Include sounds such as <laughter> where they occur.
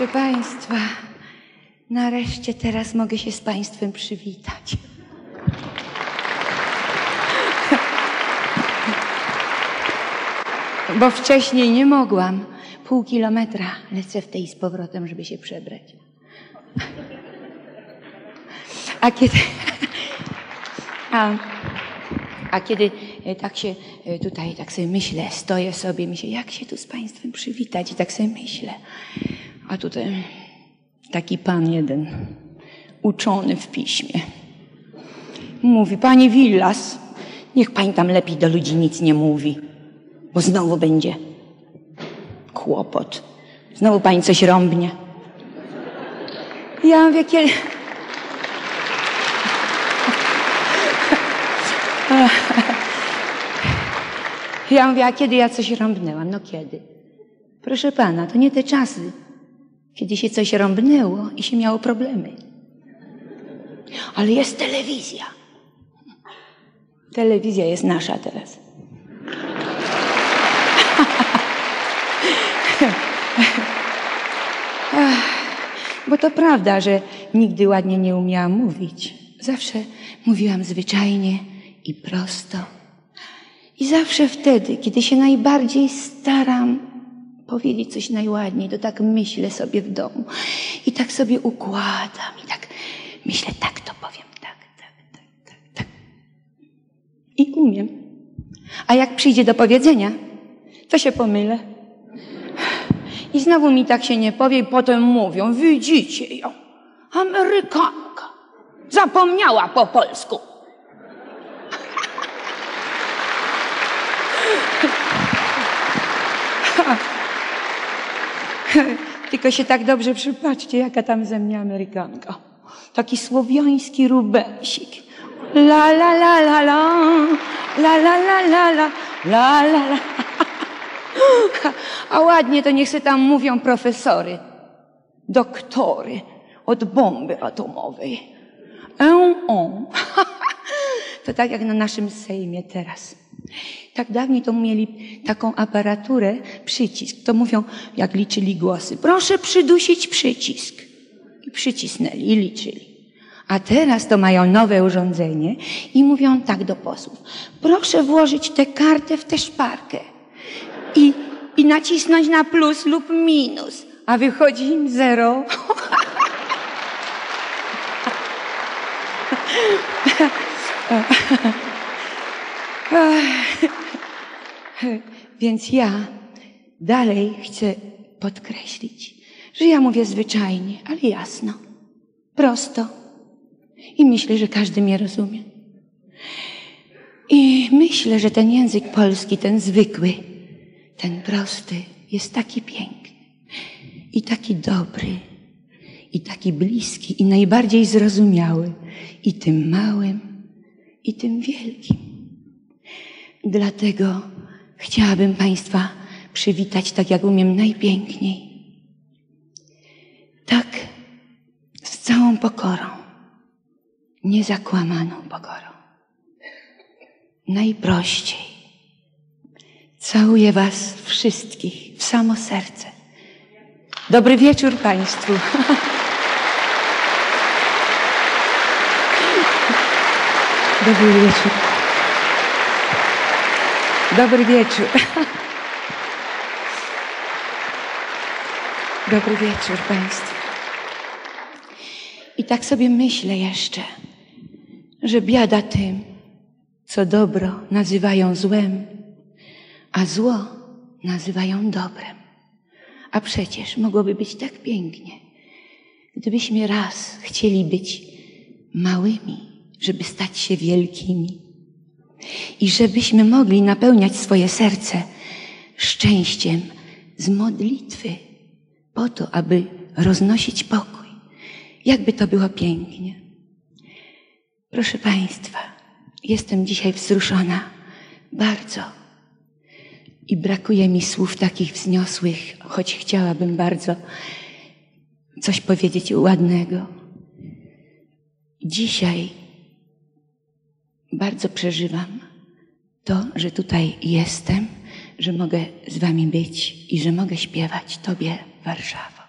proszę Państwa, nareszcie teraz mogę się z Państwem przywitać. Bo wcześniej nie mogłam. Pół kilometra lecę w tej z powrotem, żeby się przebrać. A kiedy. <laughs> A, a kiedy e, tak się e, tutaj, tak sobie myślę, stoję sobie, myślę, jak się tu z Państwem przywitać i tak sobie myślę. A tutaj taki pan jeden, uczony w piśmie, mówi, Pani Willas, niech Pani tam lepiej do ludzi nic nie mówi, bo znowu będzie kłopot. Znowu Pani coś rąbnie. Ja mówię, kiedy... <laughs> Ja mówię, a kiedy ja coś rąbnęłam? No kiedy? Proszę pana, to nie te czasy, kiedy się coś rąbnęło i się miało problemy. Ale jest telewizja. Telewizja jest nasza teraz. <laughs> Bo to prawda, że nigdy ładnie nie umiałam mówić. Zawsze mówiłam zwyczajnie i prosto. I zawsze wtedy, kiedy się najbardziej staram powiedzieć coś najładniej, to tak myślę sobie w domu. I tak sobie układam. I tak myślę, tak to powiem, tak, tak, tak, tak, tak. I umiem. A jak przyjdzie do powiedzenia, to się pomylę. I znowu mi tak się nie powie i potem mówią, widzicie ją, Amerykanka, zapomniała po polsku. Tylko się tak dobrze przypatrzcie, jaka tam ze mnie Amerykanka. Taki słowiański rubensik. La la la la la, la la la la la, la la la. <laughs> A ładnie to niech se tam mówią profesory, doktory od bomby atomowej. En, en. <laughs> To tak jak na naszym Sejmie teraz. Tak dawniej to mieli taką aparaturę, przycisk. To mówią, jak liczyli głosy, proszę przydusić przycisk. I przycisnęli i liczyli. A teraz to mają nowe urządzenie i mówią tak do posłów. Proszę włożyć tę kartę w tę szparkę i, i nacisnąć na plus lub minus, a wychodzi im zero. <laughs> Więc ja dalej chcę podkreślić, że ja mówię zwyczajnie, ale jasno, prosto. I myślę, że każdy mnie rozumie. I myślę, że ten język polski, ten zwykły, ten prosty, jest taki piękny i taki dobry, i taki bliski, i najbardziej zrozumiały, i tym małym, i tym wielkim. Dlatego chciałabym Państwa przywitać tak, jak umiem najpiękniej. Tak, z całą pokorą, niezakłamaną pokorą. Najprościej. Całuję Was wszystkich w samo serce. Dobry wieczór Państwu. <laughs> Dobry wieczór. Dobry wieczór. <laughs> Dobry wieczór Państwu. I tak sobie myślę jeszcze, że biada tym, co dobro nazywają złem, a zło nazywają dobrem. A przecież mogłoby być tak pięknie, gdybyśmy raz chcieli być małymi, żeby stać się wielkimi. I żebyśmy mogli napełniać swoje serce szczęściem z modlitwy, po to, aby roznosić pokój. Jakby to było pięknie. Proszę Państwa, jestem dzisiaj wzruszona bardzo. I brakuje mi słów takich wzniosłych, choć chciałabym bardzo coś powiedzieć ładnego. Dzisiaj bardzo przeżywam to, że tutaj jestem, że mogę z Wami być i że mogę śpiewać Tobie, Warszawa.